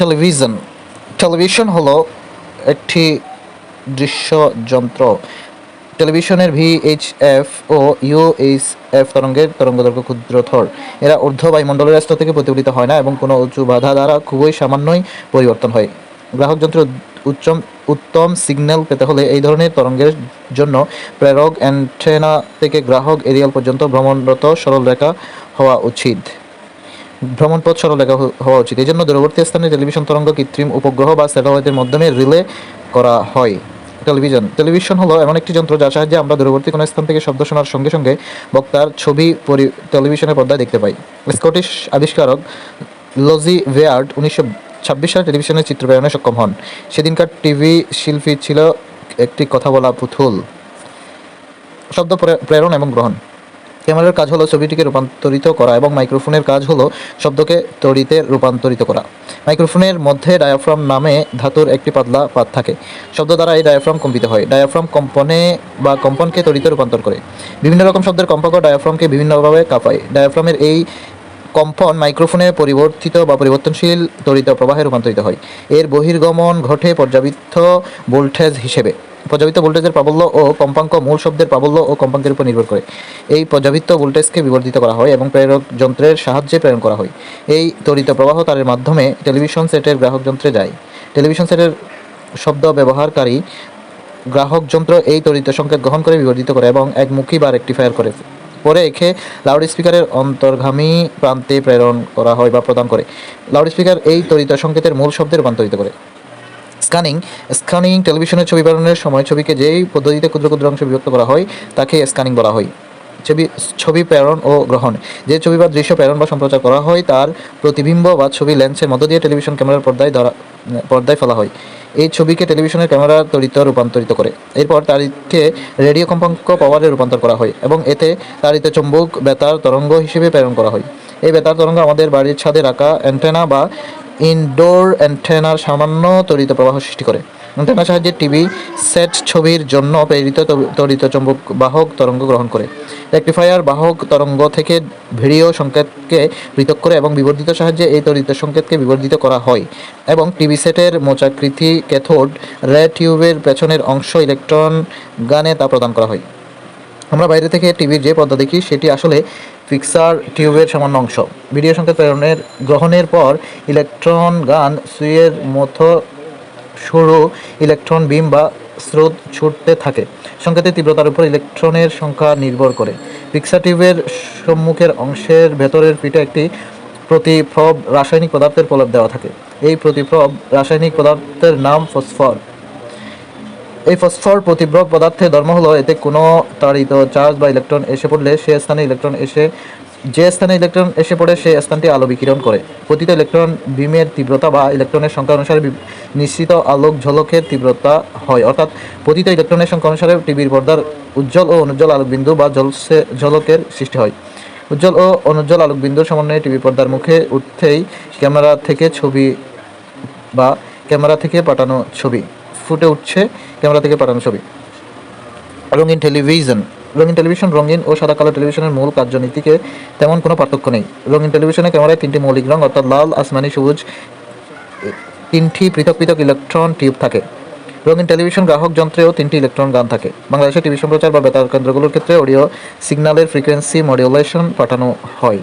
Television television হলো একটি দৃশ্য যন্ত্র। টেলিভিশনের ভিএইচএফ ও ইউএইচএফ তরঙ্গের তরঙ্গদৈর্ঘ্য ক্ষুদ্রথর এরা ঊর্ধ্ব বায়ুমণ্ডলের স্তর থেকে প্রতিফলিত হয় না এবং কোনো উঁচু বাধা দ্বারা খুবই সামান্যই পরিবর্তন হয়। গ্রাহক যন্ত্রে উচ্চম, উত্তম সিগন্যাল পেতে হলে এই ধরনের তরঙ্গের জন্য প্রেরক অ্যান্টেনা থেকে গ্রাহক এরিয়াল পর্যন্ত ভ্রমণরত সরলরেখা হওয়া উচিত। ভ্রমণপথ সরলরেখা হ- হওয়া উচিত। এই জন্য দূরবর্তী স্থানে টেলিভিশন তরঙ্গ, কৃত্রিম উপগ্রহ বা স্যাটেলাইটের মাধ্যমে রিলে করা হয়। টেলিভিশন। টেলিভিশন হলো এমন একটি যন্ত্র যার সাহায্যে আমরা দূরবর্তী কোনো স্থান থেকে শব্দ শোনার সঙ্গে সঙ্গে বক্তার ছবি টেলিভিশনের পর্দায় দেখতে পাই। স্কটিশ আবিষ্কারক লজি ভেয়ার্ড উনিশশো ছাব্বিশ সালে টেলিভিশনের চিত্র প্রেরণে সক্ষম হন। সেদিনকার টিভি শিল্পী ছিল একটি কথা বলা পুতুল। শব্দ প্রে- প্রেরণ এবং গ্রহণ। ক্যামেরার কাজ হলো ছবিটিকে রূপান্তরিত করা এবং মাইক্রোফোনের কাজ হলো শব্দকে তড়িতে রূপান্তরিত করা। মাইক্রোফোনের মধ্যে ডায়াফ্রাম নামে ধাতুর একটি পাতলা পাত থাকে। শব্দ দ্বারা এই ডায়াফ্রাম কম্পিত হয়। ডায়াফ্রাম কম্পনে বা কম্পনকে তড়িতে রূপান্তর করে। বিভিন্ন রকম শব্দের কম্পক ডায়াফ্রামকে বিভিন্নভাবে কাঁপায়। ডায়াফ্রামের এই কম্পন মাইক্রোফোনে পরিবর্তিত বা পরিবর্তনশীল তড়িৎ প্রবাহে রূপান্তরিত হয়। এর বহির্গমন ঘটে পর্যাবৃত্ত ভোল্টেজ হিসেবে। পর্যাবৃত্ত ভোল্টেজের প্রাবল্য ও কম্পাঙ্ক মূল শব্দের প্রাবল্য ও কম্পাঙ্কের উপর নির্ভর করে। এই পর্যাবৃত্ত ভোল্টেজকে বিবর্ধিত করা হয় এবং প্রেরক যন্ত্রের সাহায্যে প্রেরণ করা হয়। এই তড়িৎ প্রবাহ তারের মাধ্যমে টেলিভিশন সেটের গ্রাহক যন্ত্রে যায়। টেলিভিশন সেটের শব্দ ব্যবহারকারী গ্রাহক যন্ত্র এই তড়িৎ সংকেত গ্রহণ করে বিবর্ধিত করে এবং একমুখী বা রেকটিফায়ার করে। পরে একে লাউড স্পিকারের অন্তর্গামী প্রান্তে প্রেরণ করা হয় বা প্রদান করে। লাউড স্পিকার এই তড়িৎ সংকেতের মূল শব্দে রূপান্তরিত করে। স্ক্যানিং স্ক্যানিং টেলিভিশনের ছবি প্রেরণের সময় ছবিকে যেই পদ্ধতিতে ক্ষুদ্র ক্ষুদ্র অংশে বিভক্ত করা হয়, তাকে স্ক্যানিং বলা হয়। ছবি ছবি প্রেরণ ও গ্রহণ। যে ছবি বা দৃশ্য প্রেরণ বা সম্প্রচার করা হয়, তার প্রতিবিম্ব বা ছবি লেন্সের মধ্য দিয়ে টেলিভিশন ক্যামেরার পর্দায় ধরা, পর্দায় ফেলা হয়। এই ছবিকে টেলিভিশনের ক্যামেরার তড়িৎ রূপান্তরিত করে। এরপর তারিখকে রেডিও কম্পাঙ্ক পাওয়ারে রূপান্তর করা হয় এবং এতে তারিত চুম্বক, বেতার, তরঙ্গ হিসেবে প্রেরণ করা হয়। এই বেতার, তরঙ্গ আমাদের বাড়ির ছাদে রাখা অ্যান্টেনা বা ইনডোর অ্যান্টেনার সামান্য তড়িৎ প্রবাহ সৃষ্টি করে। অ্যান্টেনার সাহায্যে টিভি, সেট ছবির জন্য প্রেরিত তড়ি- তড়িৎ চুম্বক বাহক তরঙ্গ গ্রহণ করে। রেকটিফায়ার বাহক তরঙ্গ থেকে ভিডিও সংকেতকে পৃথক করে এবং বিবর্ধিত সাহায্যে এই তড়িৎ সংকেতকে বিবর্ধিত করা হয় এবং টিভি সেটের মোচাকৃতি ক্যাথোড রে টিউবের পেছনের অংশ ইলেকট্রন গানে তা প্রদান করা হয়। আমরা বাইরে থেকে টিভির যে পর্দা দেখি, সেটি আসলে ফিক্সার টিউবের সামান্য অংশ। ভিডিও সংকেত প্রেরণের গ্রহণের পর ইলেকট্রন গান সুইয়ের মতো সরু ইলেকট্রন বিম বা স্রোত ছুটতে থাকে। সংকেতের তীব্রতার উপর ইলেকট্রনের সংখ্যা নির্ভর করে। ফিক্সার টিউবের সম্মুখের অংশের ভেতরের পিঠে একটি প্রতিপ্রব রাসায়নিক পদার্থের প্রলেপ দেওয়া থাকে। এই প্রতিপ্রব রাসায়নিক পদার্থের নাম ফসফর। এই ফসফর প্রতিব্রক পদার্থের ধর্ম হলো, এতে কোনো তাড়িত চার্জ বা ইলেকট্রন এসে পড়লে সে স্থানে ইলেকট্রন এসে, যে স্থানে ইলেকট্রন এসে পড়ে সে স্থানটি আলো বিকিরণ করে। প্রতিটা ইলেকট্রন বিমের তীব্রতা বা ইলেকট্রনের সংখ্যা অনুসারে নিশ্চিত আলোক ঝলকের তীব্রতা হয়। অর্থাৎ প্রতিটি ইলেকট্রনের সংখ্যা অনুসারে টিভির পর্দার উজ্জ্বল ও অনুজ্জ্বল আলোকবিন্দু বা জলসে ঝলকের সৃষ্টি হয়। উজ্জ্বল ও অনুজ্জ্বল আলোকবিন্দুর সমন্বয়ে টিভি পর্দার মুখে উঠতেই ক্যামেরা থেকে ছবি বা ক্যামেরা থেকে পাঠানো ছবি। ফুটে উঠছে ক্যামেরা থেকে পাঠানো ছবি। রঙিন টেলিভিশন রঙিন টেলিভিশন, রঙিন ও সাদা কালো টেলিভিশনের মূল কার্যনীতিকে তেমন কোনো পার্থক্য নেই। রঙিন টেলিভিশনে ক্যামেরায় তিনটি মৌলিক রং, অর্থাৎ লাল, আসমানি, সবুজ, তিনটি পৃথক পৃথক ইলেকট্রন টিউব থাকে। রঙিন টেলিভিশন গ্রাহক যন্ত্রেও তিনটি ইলেকট্রন গান থাকে। বাংলাদেশের টিভি সম্প্রচার বা বেতার কেন্দ্রগুলোর ক্ষেত্রে অডিও সিগন্যালের ফ্রিকোয়েন্সি মডিউলেশন পাঠানো হয়।